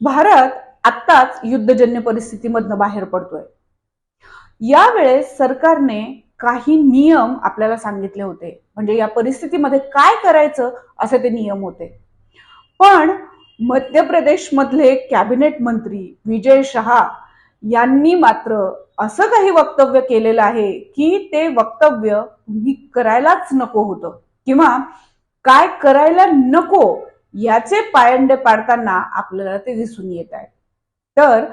भारत आत्ताच युद्धजन्य परिस्थितीमधनं बाहेर पडतोय. यावेळेस सरकारने काही नियम आपल्याला सांगितले होते. म्हणजे या परिस्थितीमध्ये काय करायचं असे ते नियम होते. पण मध्य प्रदेश मधले कॅबिनेट मंत्री विजय शहा यांनी मात्र असं काही वक्तव्य केलेलं आहे की ते वक्तव्य तुम्ही करायलाच नको होतं. किंवा काय करायला नको याचे पायंडे पाडताना आपल्याला ते दिसून येत आहे तर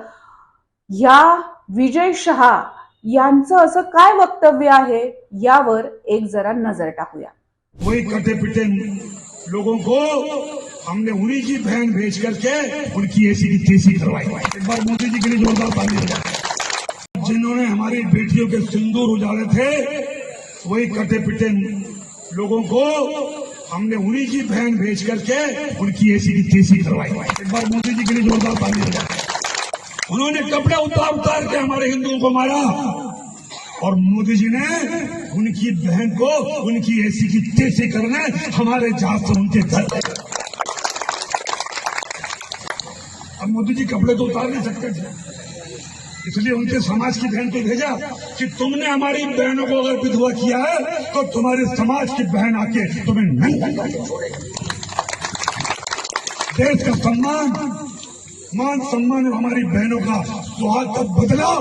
या विजय शहा यांचं असं काय वक्तव्य आहे यावर एक जरा नजर टाकूया. वही कटे पिटे लोगों को हमने उन्हीं की बहन भेज करके उनकी ऐसी की तैसी करवाई। एक बार मोदी जी के लिए जोरदार ताली जिन्होंने हमारी बेटियों के सिंदूर उजाड़े थे वही कटे पिटे लोगों को हमने उन्हीं की बहन भेज करके उनकी ऐसी की तैसी करवाई। एक बार मोदी जी के लिए जोरदार ताली बजाएँ। उन्होंने कपड़े उतार उतार के हमारे हिंदुओं को मारा और मोदी जी ने उनकी बहन को उनकी ऐसी की तैसी करने हमारे जहाज़ से उनके घर अब मोदी जी कपड़े तो उतार नहीं सकते। थे इसलिए उनके समाज की बहन को भेजा कि तुमने हमारी बहनों को अगर विधवा किया है तो तुम्हारे समाज की बहन आके तुम्हें नहीं देश का सम्मान मान सम्मान और हमारी बहनों का सुहाग का बदला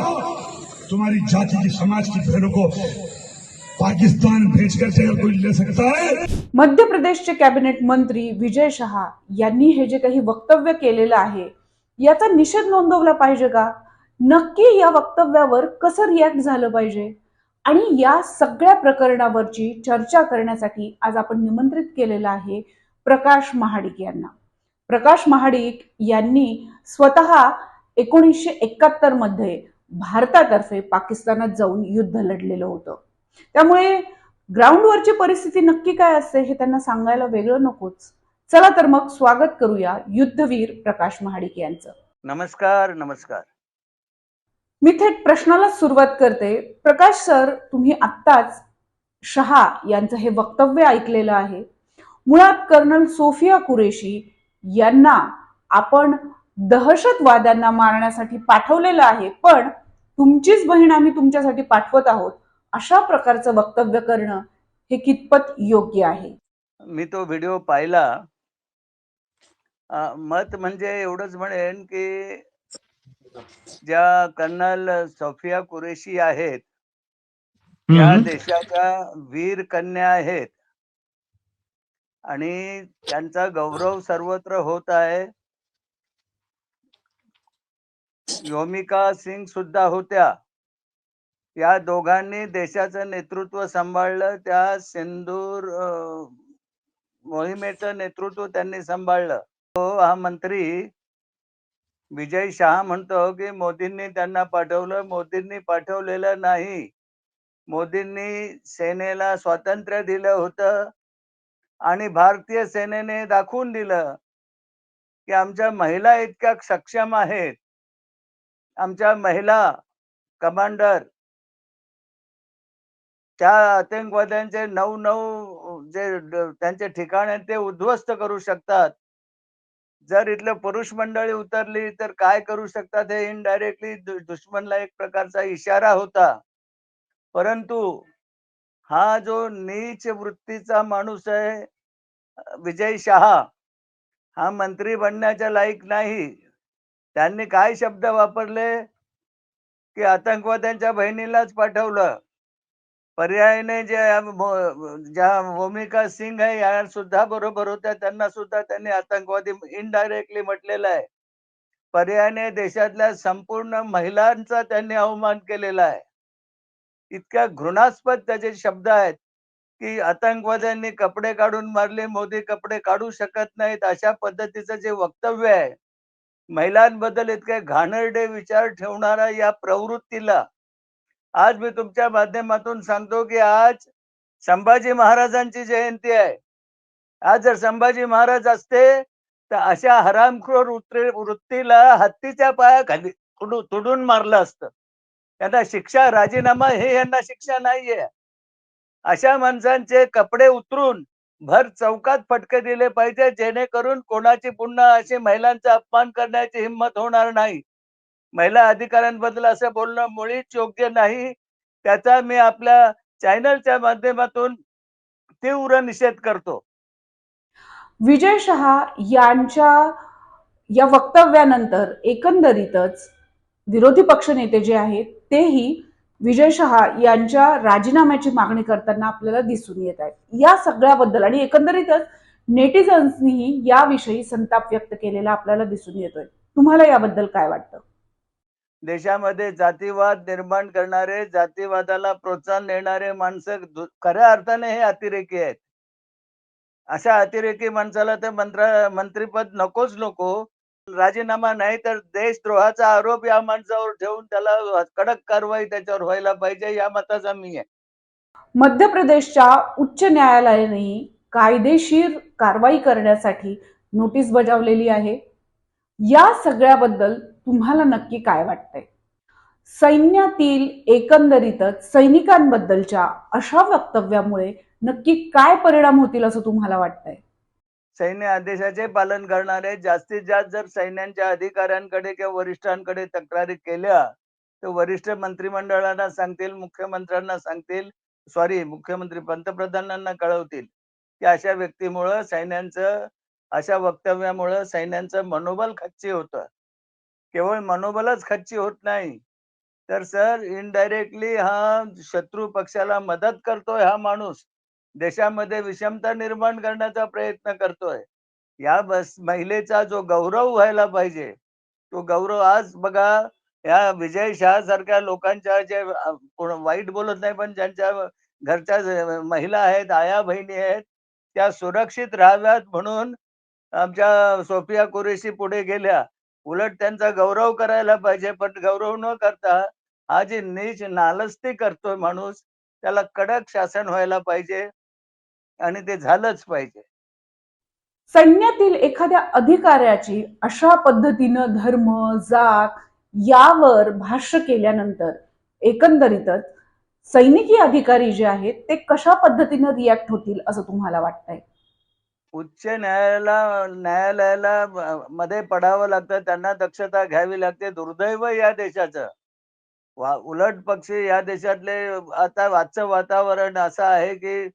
तुम्हारी जाति की समाज की बहनों को पाकिस्तान भेजकर से कोई ले सकता है। मध्य प्रदेशचे कॅबिनेट मंत्री विजय शहा यांनी हे जे काही वक्तव्य केलेलं आहे याचा निषेध नोंदवला पाहिजे का? नक्की या वक्तव्यावर कसं रिॲक्ट झालं पाहिजे? आणि या सगळ्या प्रकरणावरची चर्चा करण्यासाठी आज आपण निमंत्रित केलेलं आहे प्रकाश महाडिक यांना. प्रकाश महाडिक यांनी स्वतः एकोणीसशे एकाहत्तरमध्ये भारतातर्फे पाकिस्तानात जाऊन युद्ध लढलेलं होतं. त्यामुळे ग्राउंडवरची परिस्थिती नक्की काय असते हे त्यांना सांगायला वेगळं नकोच. चला तर मग स्वागत करूया युद्धवीर प्रकाश महाडिक यांचं. नमस्कार नमस्कार. मी थेट प्रश्नाला सुरुवात करते. प्रकाश सर तुम्ही आत्ताच शहा यांचं हे वक्तव्य ऐकलेलं आहे. मुळात कर्नल सोफिया कुरेशी यांना आपण दहशतवाद्यांना मारण्यासाठी पाठवलेलं आहे पण तुमचीच बहीण आम्ही तुमच्यासाठी पाठवत आहोत. अशा प्रकारचं वक्तव्य करणं हे कितपत योग्य आहे? मी तो व्हिडिओ पाहिला. मत म्हणजे एवढंच म्हणेन की ज्या कर्नल सोफिया कुरेशी आहेत त्या. देशाच्या वीर कन्या आहेत. आणि त्यांचा गौरव सर्वत्र होत आहे. योमिका सिंग सुद्धा होत्या. या दोघांनी देशाचं नेतृत्व सांभाळलं. त्या सिंदूर मोहिमेचं नेतृत्व त्यांनी सांभाळलं. तो हा मंत्री विजय शहा म्हणतो की मोदींनी त्यांना पाठवलं मोदींनी पाठवलेलं नाही. मोदींनी सेनेला स्वातंत्र्य दिलं होतं आणि भारतीय सेनेने दाखवून दिलं की आमच्या महिला इतक्या सक्षम आहेत. आमच्या महिला कमांडर त्या आतंकवाद्यांचे नऊ नऊ जे त्यांचे ठिकाण आहेत ते उद्ध्वस्त करू शकतात. जर इथलं पुरुष मंडळी उतरली तर काय करू शकतात? हे इनडायरेक्टली दुश्मनला एक प्रकारचा इशारा होता. परंतु हा जो नीच वृत्तीचा माणूस आहे विजय शहा हा मंत्री बनण्याच्या लायक नाही. त्यांनी काय शब्द वापरले? की आतंकवाद्यांच्या बहिणीलाच पाठवलं. पर्यायाने जे ज्या भूमिका सिंग आहे या सुद्धा बरोबर होत्या. त्यांना सुद्धा त्यांनी आतंकवादी इनडायरेक्टली म्हटलेलं आहे. पर्यायाने देशातल्या संपूर्ण महिलांचा त्यांनी अवमान केलेला आहे. इतक्या घृणास्पद त्याचे शब्द आहेत की आतंकवाद्यांनी कपडे काढून मारले मोदी कपडे काढू शकत नाहीत अशा पद्धतीचं जे वक्तव्य आहे महिलांबद्दल इतके घाणेरडे विचार ठेवणारा या प्रवृत्तीला आज मी तुमच्या माध्यमातून सांगतो की आज संभाजी महाराजांची जयंती आहे. आज जर संभाजी महाराज असते तर अशा हरामखोर वृत्तीला हत्तीच्या पायाखाली तुडू- तुडून मारलं असतं. त्यांना शिक्षा राजीनामा हे यांना शिक्षा नाहीये. अशा माणसांचे कपडे उतरून भर चौकात फटके दिले पाहिजे जेणेकरून कोणाची पुन्हा अशी महिलांचा अपमान करण्याची हिंमत होणार नाही. महिला अधिकाऱ्यांबद्दल असं बोलणं मुळीच योग्य नाही. त्याचा मी आपल्या चॅनलच्या माध्यमातून तीव्र निषेध करतो. विजय शहा यांच्या या वक्तव्यानंतर एकंदरीतच विरोधी पक्षनेते जे आहेत तेही विजय शहा यांच्या राजीनाम्याची मागणी करताना आपल्याला दिसून येत आहेत. या सगळ्याबद्दल आणि एकंदरीतच नेटिझन्सनीही याविषयी संताप व्यक्त केलेला आपल्याला दिसून येतोय. तुम्हाला याबद्दल काय वाटतं? देशामध्ये जातीवाद निर्माण करणारे जातीवादाला प्रोत्साहन देणारे माणसं खऱ्या अर्थाने हे अतिरेकी आहेत. अशा अतिरेकी माणसाला तर मंत्र मंत्रीपद नकोच नको. राजीनामा नाही तर देशद्रोहाचा आरोप या माणसावर ठेवून त्याला कडक कारवाई त्याच्यावर व्हायला पाहिजे या मताचा मी आहे. मध्य प्रदेशच्या उच्च न्यायालयाने कायदेशीर कारवाई करण्यासाठी नोटीस बजावलेली आहे. या सगळ्याबद्दल तुम्हाला नक्की काय वाटतंय? सैन्यातील एकंदरीतच सैनिकांबद्दलच्या अशा वक्तव्यामुळे नक्की काय परिणाम होतील असं तुम्हाला वाटतंय? सैन्य आदेशाचे पालन करणारे जास्तीत जास्त जर सैन्यांच्या अधिकाऱ्यांकडे किंवा वरिष्ठांकडे तक्रारी केल्या तर वरिष्ठ मंत्रिमंडळांना सांगतील मुख्यमंत्र्यांना सांगतील सॉरी मुख्यमंत्री पंतप्रधानांना कळवतील की अशा व्यक्तीमुळं सैन्यांचं अशा वक्तव्यामुळं सैन्यांचं मनोबल खच्ची होतं. केवळ मनोबलच खच्ची होत नाही. तर सर इनडायरेक्टली हा शत्रू पक्षाला मदत करतोय हा माणूस देशामध्ये विषमता निर्माण करण्याचा प्रयत्न करतोय. या बस महिलेचा जो गौरव व्हायला पाहिजे तो गौरव आज बघा या विजय शहा सारख्या लोकांच्या जे कोण वाईट बोलत नाही पण ज्यांच्या घरच्या महिला आहेत आया बहिणी आहेत त्या सुरक्षित राहाव्यात म्हणून आमच्या सोफिया कुरेशी पुढे गेल्या. उलट त्यांचा गौरव करायला पाहिजे पण गौरव न करता हा जी नीच नालस्ती करतोय माणूस त्याला कडक शासन व्हायला पाहिजे आणि ते झालंच पाहिजे. सैन्यातील एखाद्या अधिकाऱ्याची अशा पद्धतीनं धर्म जात यावर भाष्य केल्यानंतर एकंदरीतच सैनिकी अधिकारी जे आहेत ते कशा पद्धतीनं रिॲक्ट होतील असं तुम्हाला वाटतंय? उच्च न्यायालयाला न्यायालयाला मध्ये पडावं लागतं त्यांना दक्षता घ्यावी लागते. दुर्दैव या देशाचं. वा उलट पक्षी या देशातले आता आजचं वातावरण असं आहे की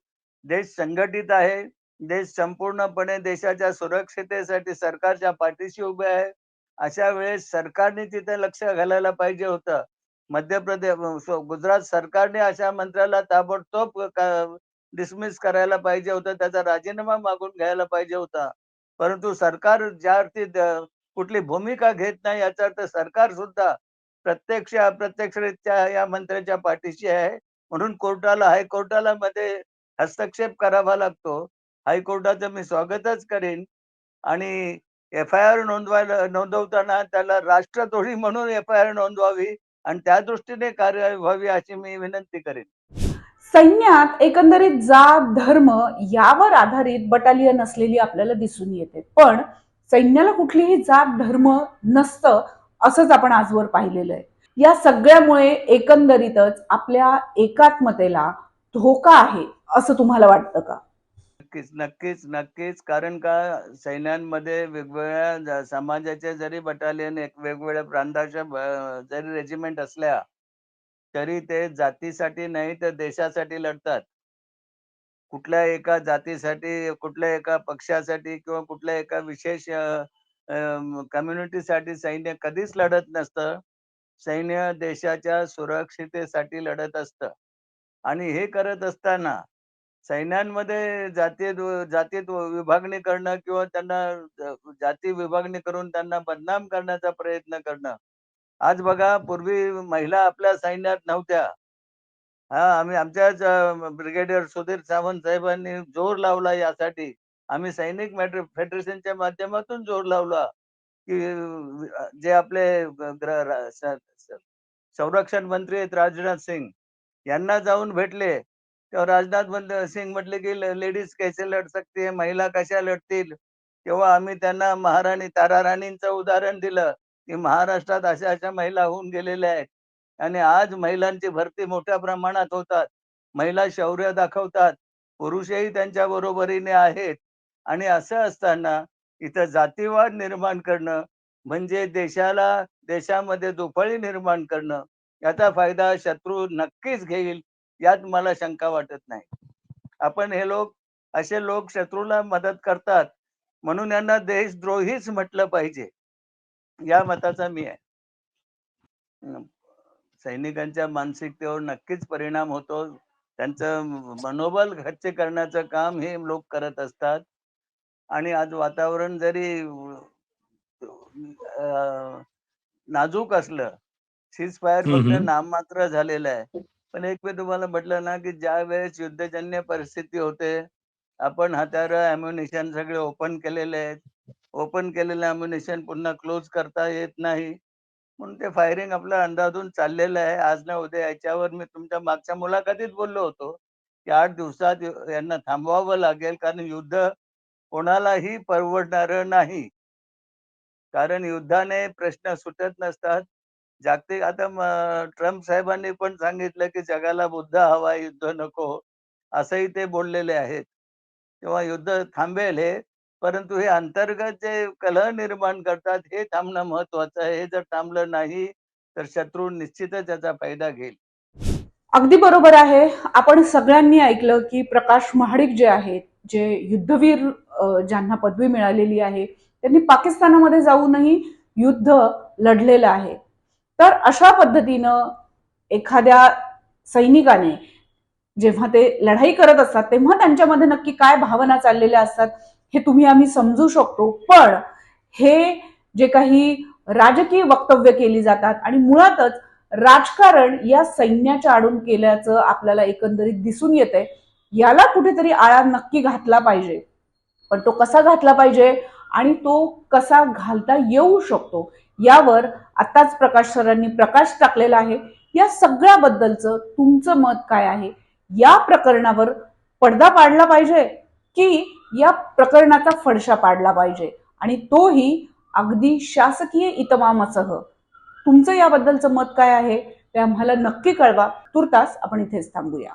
देश संघटित आहे. देश संपूर्णपणे देशाच्या सुरक्षितेसाठी सरकारच्या पाठीशी उभे आहे. अशा वेळेस सरकारने तिथे लक्ष घालायला पाहिजे होतं. मध्य प्रदेश गुजरात सरकारने अशा मंत्र्याला ताबडतोब डिसमिस करायला पाहिजे होता. त्याचा राजीनामा मागून घ्यायला पाहिजे होता. परंतु सरकार ज्या अर्थी कुठली भूमिका घेत नाही याचा अर्थ सरकार सुद्धा प्रत्यक्ष अप्रत्यक्षरित्या या मंत्र्याच्या पाठीशी आहे. म्हणून कोर्टाला हायकोर्टाला मध्ये हस्तक्षेप करावा लागतो. हायकोर्टाचं मी स्वागतच करेन. आणि एफ आय आर नोंदवायला नोंदवताना त्याला राष्ट्रद्रोही म्हणून एफ आय आर नोंदवावी आणि त्या दृष्टीने कार्य व्हावी अशी मी विनंती करेन. सैन्यात एकंदरीत जात धर्म यावर आधारित बटालियन असलेली आपल्याला दिसून येते. पण सैन्याला कुठलीही जात धर्म नसतं असंच आपण आजवर पाहिलेलं आहे. या सगळ्यामुळे एकंदरीतच आपल्या एकात्मतेला धोका आहे असं तुम्हाला वाटतं का? नक्कीच नक्कीच नक्कीच. कारण का सैन्यांमध्ये वेगवेगळ्या समाजाच्या जरी बटालियन एक वेगवेगळ्या प्रांताच्या जरी रेजिमेंट असल्या तरी ते जातीसाठी नाही तर देशासाठी लढतात. कुठल्या एका जातीसाठी कुठल्या एका पक्षासाठी किंवा कुठल्या एका विशेष कम्युनिटीसाठी सैन्य कधीच लढत नसतं. सैन्य देशाच्या सुरक्षितेसाठी लढत असतं. आणि हे करत असताना सैन्यांमध्ये जाती जातीत विभागणी करणं किंवा त्यांना जाती विभागणी करून त्यांना बदनाम करण्याचा प्रयत्न करणं आज बघा पूर्वी महिला आपल्या सैन्यात नव्हत्या. हा आम्ही आमच्याच ब्रिगेडियर सुधीर सावंत साहेबांनी जोर लावला यासाठी. आम्ही सैनिक मॅट्रि फेडरेशनच्या माध्यमातून जोर लावला की जे आपले संरक्षण मंत्री आहेत राजनाथ सिंग यांना जाऊन भेटले. तेव्हा राजनाथ सिंग म्हटले की लेडीज कैसे लढ सकती? महिला कशा लढतील? तेव्हा आम्ही त्यांना महाराणी तारा राणींचं उदाहरण दिलं. की महाराष्ट्रात अशा अशा महिला होऊन गेलेल्या आहेत. आणि आज महिलांची भरती मोठ्या प्रमाणात होतात. महिला शौर्य दाखवतात. पुरुषही त्यांच्या बरोबरीने आहेत. आणि असं असताना इथं जातीवाद निर्माण करणं म्हणजे देशाला देशामध्ये दुफळी निर्माण करणं याचा फायदा शत्रू नक्कीच घेईल यात मला शंका वाटत नाही. आपण हे लोक असे लोक शत्रूला मदत करतात. म्हणून यांना देशद्रोहीच म्हटलं पाहिजे. या मताचा मी आहे. सैनिकांच्या मानसिकतेवर नक्कीच परिणाम होतो. त्यांचं मनोबल खच्च करण्याचं काम हे लोक करत असतात. आणि आज वातावरण जरी नाजूक असलं सीज फायर फक्त. नाममात्र झालेलं आहे. पण एक मी तुम्हाला म्हटलं ना की ज्या वेळेस युद्धजन्य परिस्थिती होते आपण हत्यार अम्युनिशन सगळे ओपन केलेले आहेत. ओपन केलेलं अम्युनिशन पुन्हा क्लोज करता येत नाही. म्हणून ते फायरिंग आपलं अंदाजून चाललेलं आहे. आज ना उद्या याच्यावर मी तुमच्या मागच्या मुलाखतीत बोललो होतो की आठ दिवसात यांना थांबवावं लागेल कारण युद्ध कोणालाही परवडणार नाही. कारण युद्धाने प्रश्न सुटत नसतात. जागतिक आता ट्रम्प साहेबांनी पण सांगितलं की जगाला बुद्ध हवा युद्ध नको असंही ते बोललेले आहेत. तेव्हा युद्ध थांबेल हे परंतु हे अंतर्गत जे कलह निर्माण करतात हे थांबणं महत्वाचं आहे. हे जर थांबलं नाही तर शत्रू निश्चितच याचा फायदा घेईल. अगदी बरोबर आहे. आपण सगळ्यांनी ऐकलं की प्रकाश महाडिक जे आहेत जे युद्धवीर ज्यांना पदवी मिळालेली आहे त्यांनी पाकिस्तानामध्ये जाऊनही युद्ध लढलेलं आहे. तर अशा पद्धतीनं एखाद्या सैनिकाने जेव्हा ते लढाई करत असतात तेव्हा त्यांच्यामध्ये नक्की काय भावना चाललेल्या असतात? हे तुम्ही आम्ही समजू शकतो. पण हे जे काही राजकीय वक्तव्य केली जातात आणि मुळातच राजकारण या सैन्याच्या आडून केल्याचं आपल्याला एकंदरीत दिसून येते याला कुठेतरी आळा नक्की घातला पाहिजे. पण तो कसा घातला पाहिजे आणि तो कसा घालता येऊ शकतो यावर आताच प्रकाश सरांनी प्रकाश टाकलेला आहे. या सगळ्याबद्दलचं तुमचं मत काय आहे? या प्रकरणावर पडदा पाडला पाहिजे की या प्रकरणाचा फडशा पाडला पाहिजे. आणि तोही अगदी शासकीय इतमामासह. तुमचं याबद्दलचं मत काय आहे? ते आम्हाला नक्की कळवा. तुर्तास आपण इथेच थांबूया.